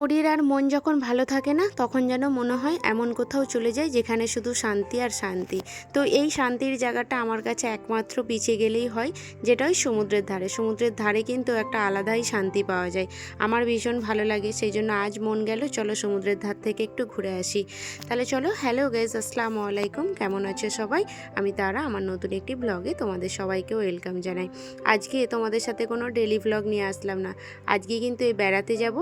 শরীর আর মন যখন ভালো থাকে না, তখন যেন মনে হয় এমন কোথাও চলে যায় যেখানে শুধু শান্তি আর শান্তি। তো এই শান্তির জায়গাটা আমার কাছে একমাত্র পিছে গেলেই হয়, যেটা ওই সমুদ্রের ধারে। সমুদ্রের ধারে কিন্তু একটা আলাদাই শান্তি পাওয়া যায়। আমার ভীষণ ভালো লাগে, সেই জন্য আজ মন গেল, চলো সমুদ্রের ধার থেকে একটু ঘুরে আসি। তাহলে চলো, হ্যালো গাইজ আসসালামু আলাইকুম, কেমন আছে সবাই? আমি তারা, আমার নতুন একটি ব্লগে তোমাদের সবাইকে ওয়েলকাম জানাই। আজকে তোমাদের সাথে কোনো ডেলি ব্লগ নিয়ে আসলাম না। আজকে কিন্তু এই বেড়াতে যাব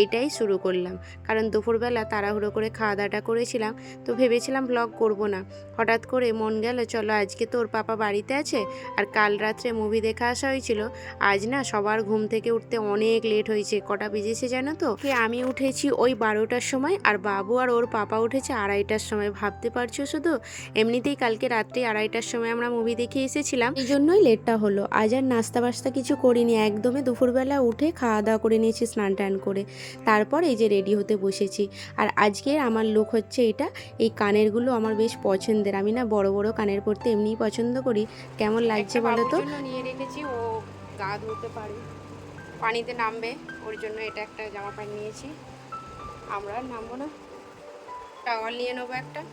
এইটাই শুরু করলাম। কারণ দুপুরবেলা তাড়াহুড়ো করে খাওয়া দাওয়াটা করেছিলাম, তো ভেবেছিলাম ব্লগ করব না। হঠাৎ করে মন গেল, চলো আজকে তোর পাপা বাড়িতে আছে আর কাল রাত্রে মুভি দেখা আসা হয়েছিল। আজ না সবার ঘুম থেকে উঠতে অনেক লেট হয়েছে। কটা বেজেছে জানো তো? আমি উঠেছি ওই বারোটার সময় আর বাবু আর ওর পাপা উঠেছে আড়াইটার সময়। ভাবতে পারছ শুধু? এমনিতেই কালকে রাত্রি আড়াইটার সময় আমরা মুভি দেখে এসেছিলাম। এই জন্যই লেটটা হলো। আজ আর নাস্তা বাস্তা কিছু করিনি। একদমই দুপুরবেলা উঠে খাওয়া দাওয়া করে নিয়েছি স্নান টান করে। তারপর এই যে রেডি হতে বসেছি। আর আজকে আমার লুক হচ্ছে এটা। এই কানেরগুলো আমার বেশ পছন্দের। আমি না বড় বড় কানের পরতে এমনিই পছন্দ করি। কেমন লাগছে বলো তো? নিয়ে রেখেছি। ও গা ধুতে পারে। পানিতে নামবে। ওর জন্য এটা একটা জামা প্যান্ট নিয়েছি। আমরা নামবো না। টাওয়াল নিয়ে নেব একটা।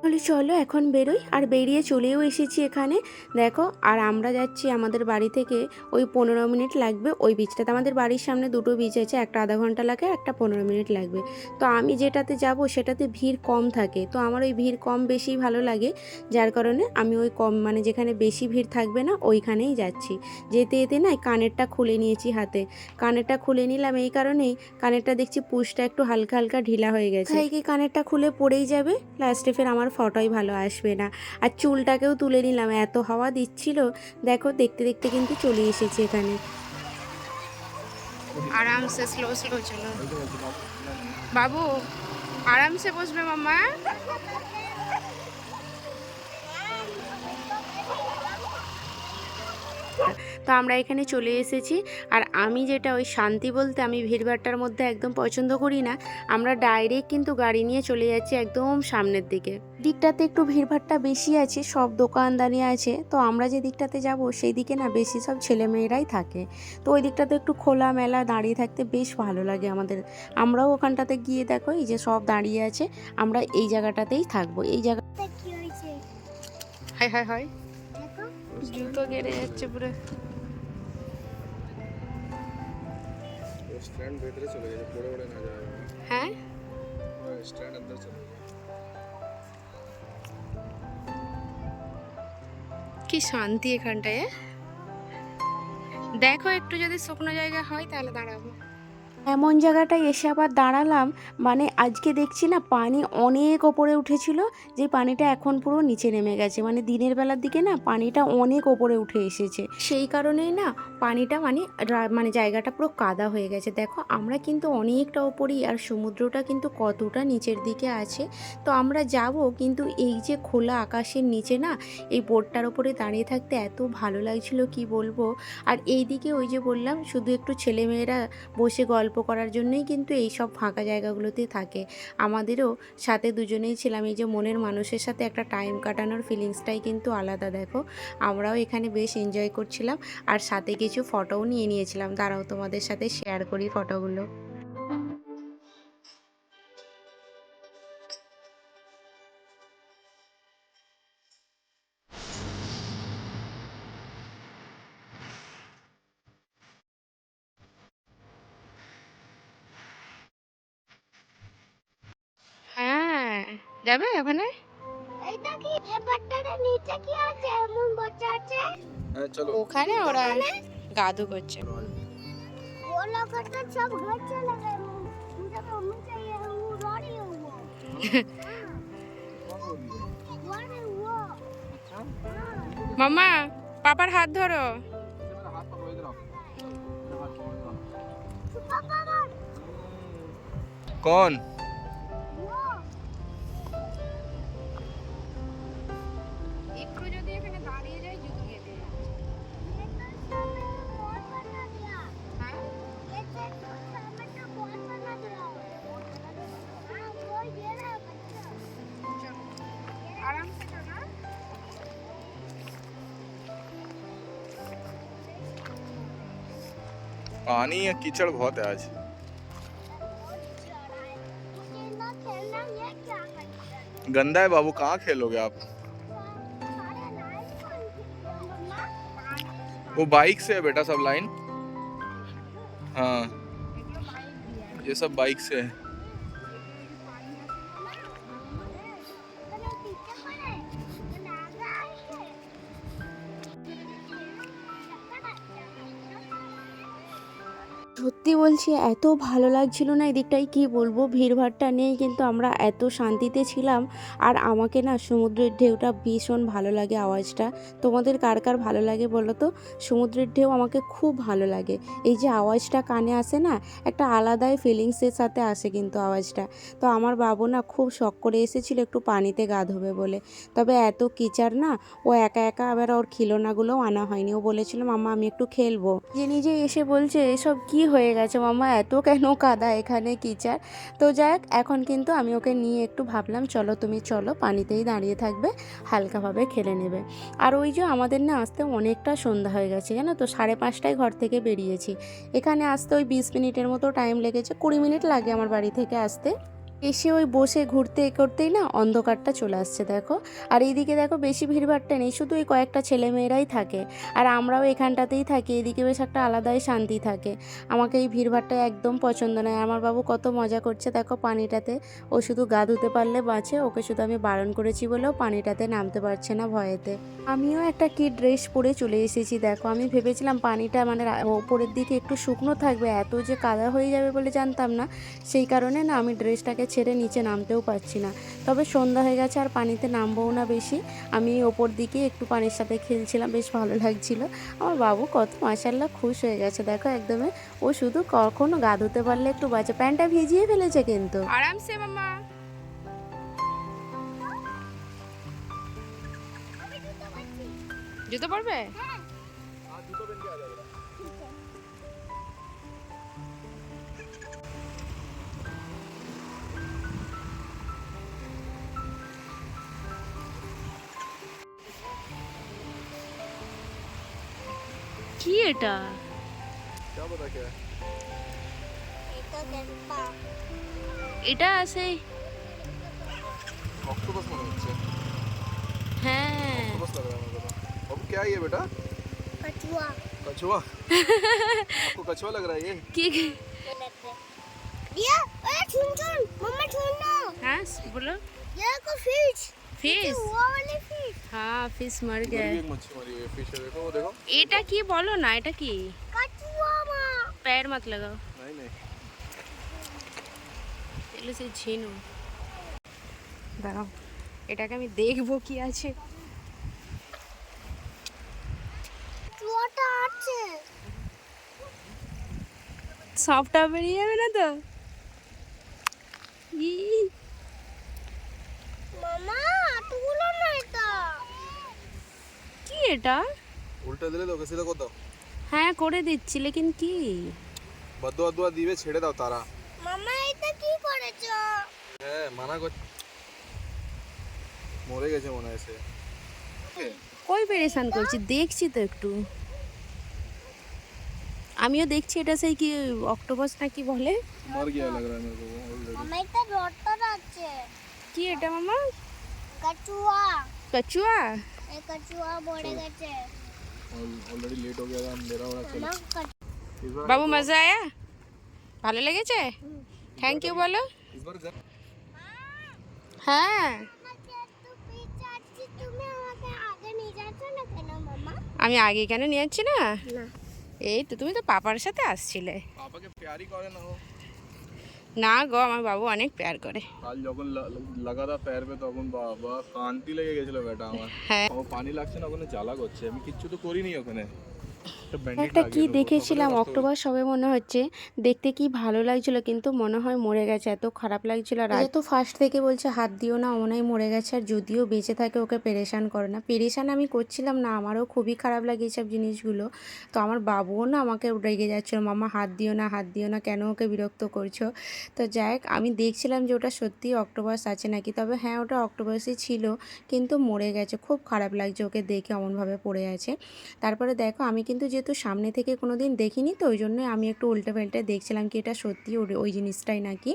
তাহলে চলো এখন বেরোই। আর বেরিয়ে চলেও এসেছি এখানে। দেখো, আর আমরা যাচ্ছি আমাদের বাড়ি থেকে। ওই পনেরো মিনিট লাগবে ওই বিচটাতে আমাদের বাড়ির সামনে দুটো বিচ আছে, একটা আধা ঘণ্টা লাগে, একটা পনেরো মিনিট লাগবে। তো আমি যেটাতে যাব সেটাতে ভিড় কম থাকে। তো আমার ওই ভিড় কম বেশি ভালো লাগে। যার কারণে আমি ওই কম মানে যেখানে বেশি ভিড় থাকবে না, ওইখানেই যাচ্ছি। যেতে যেতে না কানেরটা খুলে নিয়েছি হাতে। কানেরটা খুলে নিলাম এই কারণেই। কানেরটা দেখছি পুষটা একটু হালকা হালকা ঢিলা হয়ে গেছে। এই কানেরটা খুলে পড়েই যাবে? লাস্টে ফের আমার ফটোই ভালো আসবে না। আর চুলটাকেও তুলে নিলাম, এত হাওয়া দিচ্ছিল। দেখো, দেখতে দেখতে কিন্তু চলে এসেছে এখানে। আরামসে স্লো স্লো চলো। বাবু, আরামসে বসবে মামা তো আমরা এখানে চলে এসেছি। আর আমি যেটা ওই শান্তি বলতে আমি ভিড়ভাট্টার মধ্যে একদম পছন্দ করি না আমরা ডাইরেক্ট কিন্তু গাড়ি নিয়ে চলে যাচ্ছি একদম সামনের দিকে। দিকটাতে একটু ভিড়ভাট্টা বেশি আছে সব দোকানদানি আছে তো আমরা যে দিকটাতে যাব সেই দিকে না বেশি সব ছেলেমেয়েরাই থাকে। তো ওই দিকটাতে একটু খোলা মেলা দাঁড়িয়ে থাকতে বেশ ভালো লাগে আমাদের। আমরাও ওখানটাতে গিয়ে দেখো এই যে সব দাঁড়িয়ে আছে আমরা এই জায়গাটাতেই থাকব। এই জায়গা হাই হাই হাই। জুতো গেড়ে যাচ্ছে পুরো। स्टैंड भीतर चले गए बड़े बड़े ना जाए হ্যাঁ स्टैंड अंदर चले गए কি শান্তি এখানটায় এ? দেখো একটু যদি শুকনো জায়গা হয় তাহলে দাঁড়াবো এমন জায়গাটায় এসে আবার দাঁড়ালাম মানে আজকে দেখছি না পানি অনেক ওপরে উঠেছিল, যে পানিটা এখন পুরো নিচে নেমে গেছে। মানে দিনের বেলার দিকে না পানিটা অনেক ওপরে উঠে এসেছে। সেই কারণেই না পানিটা মানে মানে জায়গাটা পুরো কাদা হয়ে গেছে। দেখো, আমরা কিন্তু অনেকটা ওপরেই, আর সমুদ্রটা কিন্তু কতটা নিচের দিকে আছে। তো আমরা যাব, কিন্তু এই যে খোলা আকাশের নিচে না, এই বোর্ডটার ওপরে দাঁড়িয়ে থাকতে এত ভালো লাগছিল, কি বলব? আর এইদিকে ওই যে বললাম, শুধু একটু ছেলেমেয়েরা বসে গল্প করার জন্যই কিন্তু এই সব ফাঁকা জায়গাগুলোতে থাকে। আমাদেরও সাথে দুজনেই ছিলাম, এই যে মনের মানুষের সাথে একটা টাইম কাটানোর ফিলিংসটাই কিন্তু আলাদা, দেখো। আমরাও এখানে বেশ এনজয় করছিলাম, আর সাথে কিছু ফটোও নিয়ে নিয়েছিলাম। তারাও তোমাদের সাথে শেয়ার করি ফটোগুলো যাবে ওখানে? হ্যাঁ, ওখানে ওরা গাদু করছে। মামা পাপার হাত ধরো। কোন? पानी या कीचड़ बहुत है आज। गंदा है बाबू, कहाँ खेलोगे आप? वो बाइक से है बेटा, सब लाइन? हाँ। ये सब बाइक से है। সত্যি বলছি, এত ভালো লাগছিল না এদিকটাই কি বলব? ভিড়ভাড়টা নেই কিন্তু আমরা এত শান্তিতে ছিলাম। আর আমাকে না সমুদ্রের ঢেউটা ভীষণ ভালো লাগে আওয়াজটা। তোমাদের কার কার ভালো লাগে বলো তো? সমুদ্রের ঢেউ আমাকে খুব ভালো লাগে। এই যে আওয়াজটা কানে আসে না, একটা আলাদাই ফিলিংসের সাথে আসে কিন্তু আওয়াজটা। তো আমার বাবু না খুব শখ করে এসেছিল একটু পানিতে গা ধোবে বলে। তবে এত কিচার না, ও একা একা আবার ওর খিলোনাগুলোও আনা হয়নি। ও বলেছিল মামা আমি একটু খেলব। যে নিজে এসে বলছে, এসব কি হয়ে গেছে। মামা এত কেন কাদা এখানে কিচার? তো যাক, এখন কিন্তু আমি ওকে নিয়ে একটু ভাবলাম, চলো তুমি চলো, পানিতেই দাঁড়িয়ে থাকবে, হালকাভাবে খেলে নেবে। আর ওই যে আমাদের না আসতে অনেকটা সন্ধ্যা হয়ে গেছে, জানো তো? সাড়ে পাঁচটায় ঘর থেকে বেরিয়েছি। এখানে আসতে ওই বিশ মিনিটের মতো টাইম লেগেছে। কুড়ি মিনিট লাগে আমার বাড়ি থেকে আসতে। এসে ওই বসে ঘুরতে করতেই না অন্ধকারটা চলে আসছে, দেখো। আর এইদিকে দেখো বেশি ভিড়ভাড়টা নেই, শুধু ওই কয়েকটা ছেলেমেয়েরাই থাকে। আর আমরাও এখানটাতেই থাকি, এদিকে বেশ একটা আলাদাই শান্তি থাকে। আমাকে এই ভিড়ভাড়টা একদম পছন্দ নয়। আমার বাবু কত মজা করছে, দেখো পানিটাতে। ও শুধু গা ধুতে পারলে বাঁচে, ওকে শুধু আমি বারণ করেছি বলেও পানিটাতে নামতে পারছে না ভয়েতে। আমিও একটা কি ড্রেস পরে চলে এসেছি, দেখো। আমি ভেবেছিলাম পানিটা মানে ওপরের দিকে একটু শুকনো থাকবে, এত যে কাদা হয়ে যাবে বলে জানতাম না। সেই কারণে না আমি ড্রেসটাকে পানিটা ছেড়ে নিচে নামতেও পারছি না। তবে সন্ধ্যা হয়ে গেছে আর পানিতে নামবও না বেশি। আমি ওপর দিকে একটু পানির সাথে খেলছিলাম বেশ ভালো লাগছিল। আমার বাবু কত মাসাল্লাহ খুশ হয়ে গেছে। দেখো একদমই ও শুধু কখনো গা ধুতে পারলে একটু বাঁচে প্যান্টটা ভিজিয়ে ফেলেছে কিন্তু। আরামসে মামা। যেতে পারবে? হ্যাঁ। কি এটা क्या पता क्या है ये तो गंदा এটা সেই ऑक्टोपस मने হচ্ছে হ্যাঁ ऑक्टोपस लग रहा है मेरे को तो। अब क्या है ये बेटा कछुआ कछुआ आपको कछुआ लग रहा है ये কি ये अरे सुन सुन मम्मा सुन ना হ্যাঁ বলো ये को फिश ফিশ वो वाली फिश হ্যাঁ ফিশ मर इधर गया भी एक मच्छी मरी हुई है फिश है देखो वो देखो এটা কি বলো না এটা কি कछुआ माँ पैर मत लगाओ नहीं नहीं এগুলো সেই ঝিনু দাঁড়াও এটাকে আমি দেখবো কি আছে কছুয়াটা আছে সাপটা বেরিয়ে যাবে না তো ই এটা? দিলে তো কত হ্যাঁ করে দিচ্ছি লেকিন কি? বদুয়া দুয়া দিবে ছেড়ে দাও তারা। মামা এটা কি করেছ? হ্যাঁ মানা কর মরে গেছে মনে হয় সে। কই পেরেশান করছি? দেখছি তো একটু। আমিও দেখছি এটা সেই কি অক্টোপাস নাকি বলে? মর গিয়া লাগ রহা মেরে মামা এটা রটটা আছে কি এটা মামা? কচুয়া। কচুয়া? এই কছুয়া পড়ে গেছে ऑलरेडी लेट हो गया था अंधेरा हो रहा चलो মামা কছ- इस बार বাবু মজা আয়া ভালো লেগেছে থ্যাংক ইউ বলো इस बार जा- হ্যাঁ আমাকে একটু পিছে আছি, তুমি আমাকে আগে নিয়ে যাচ্ছ না কেন মামা আমি আগে কেন নিয়ে যাচ্ছি না না এই তো তুমি তো পাপার সাথে আসছিলে পাপা কে প্যারি করে না ও না গো আমার বাবু অনেক প্যার করে। কাল যখন লাগাদা প্যারবে তখন বাবা কান্তি লেগে গেছিল বেটা আমার। হ্যাঁ। পানি লাগছে না ওখানে জ্বালা করছে। আমি কিচ্ছু তো করিনি ওখানে। একটা কি দেখেছিলাম অক্টোবর সবে মনে হচ্ছে। দেখতে কি ভালো লাগছিল কিন্তু মনে হয় মরে গেছে এত খারাপ লাগছিল আর তো ফার্স্ট থেকে বলছে হাত দিও না মনে হয় মরে গেছে আর যদিও বেঁচে থাকে ওকে পেরেশান করে না। পেরেশান আমি করছিলাম না আমারও খুবই খারাপ লাগে এইসব জিনিসগুলো। তো আমার বাবুও না আমাকে রেগে যাচ্ছিল মামা হাত দিও না হাত দিও না কেন ওকে বিরক্ত করছ? তো যাই আমি দেখছিলাম যে ওটা সত্যি অক্টোপাস আছে নাকি তবে হ্যাঁ ওটা অক্টোপাসই ছিল কিন্তু মরে গেছে খুব খারাপ লাগছে ওকে দেখে অমনভাবে পড়ে আছে। তারপরে দেখো আমি কিন্তু যেহেতু যেহেতু সামনে থেকে কোনো দিন দেখিনি তো, ওই জন্য আমি একটু উল্টে পাল্টে দেখছিলাম কি এটা সত্যি ওই জিনিসটাই নাকি।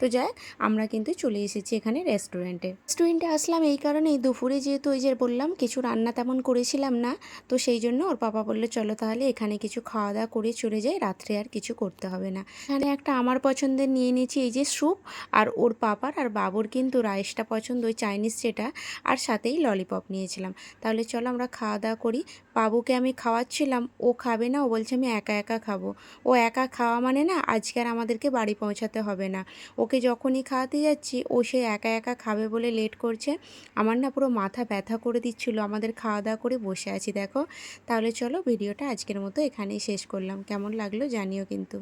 তো যাই আমরা কিন্তু চলে এসেছি এখানে রেস্টুরেন্টে রেস্টুরেন্টে আসলাম এই কারণেই দুপুরে যেহেতু ওই যে বললাম, কিছু রান্না তেমন করেছিলাম না, তো সেই জন্য ওর পাপা বলল, চলো তাহলে এখানে কিছু খাওয়া দাওয়া করে চলে যাই, রাত্রে আর কিছু করতে হবে না। এখানে একটা আমার পছন্দের নিয়ে নিয়েছি, এই যে স্যুপ, আর ওর পাপার আর বাবুর কিন্তু রাইসটা পছন্দ, ওই চাইনিজ যেটা, আর সাথেই ললিপপ নিয়েছিলাম। তাহলে চলো আমরা খাওয়া দাওয়া করি। বাবুকে আমি খাওয়াচ্ছিলাম, ও খাবে না, ও বলছে আমি একা একা খাব। ও একা খাওয়া মানে না, আজকে আর আমাদেরকে বাড়ি পৌঁছাতে হবে না। ওকে যখনই খাওয়াতে যাচ্ছি, ও সে একা একা খাবে বলে লেট করছে। আমার না পুরো মাথা ব্যথা করে দিচ্ছিল, আমাদের খাওয়া দাওয়া করে বসে আছি, দেখো। তাহলে চলো ভিডিওটা আজকের মতো এখানেই শেষ করলাম। কেমন লাগল জানিও কিন্তু।